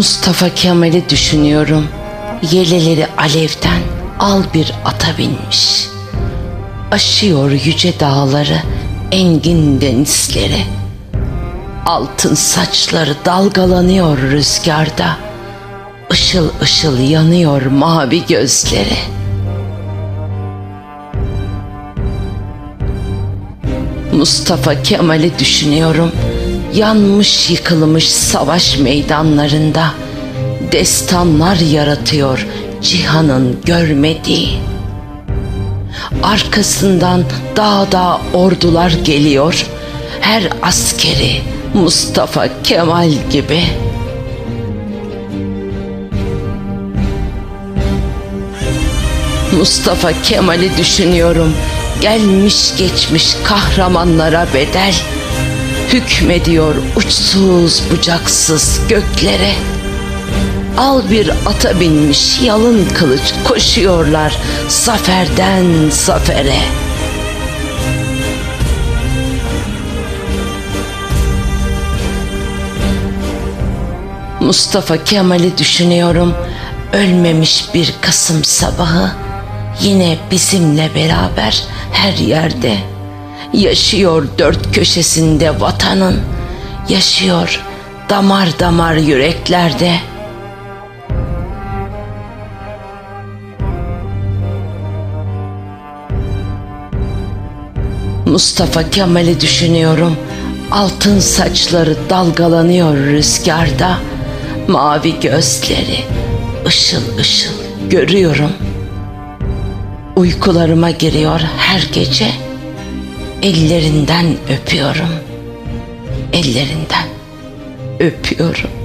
Mustafa Kemal'i düşünüyorum. Yeleleri alevden al bir ata binmiş. Aşıyor yüce dağları, engin denizleri. Altın saçları dalgalanıyor rüzgarda. Işıl ışıl yanıyor mavi gözleri. Mustafa Kemal'i düşünüyorum. Yanmış yıkılmış savaş meydanlarında destanlar yaratıyor cihanın görmediği. Arkasından dağda ordular geliyor. Her askeri Mustafa Kemal gibi. Mustafa Kemal'i düşünüyorum. Gelmiş geçmiş kahramanlara bedel. Hükmediyor uçsuz bucaksız göklere. Al bir ata binmiş yalın kılıç koşuyorlar zaferden zafere. Mustafa Kemal'i düşünüyorum. Ölmemiş bir Kasım sabahı yine bizimle beraber her yerde yaşıyor dört köşesinde vatanın yaşıyor damar damar yüreklerde. Mustafa Kemal'i düşünüyorum. Altın saçları dalgalanıyor rüzgarda. Mavi gözleri ışıl ışıl görüyorum. Uykularıma giriyor her gece. Ellerinden öpüyorum. Ellerinden öpüyorum.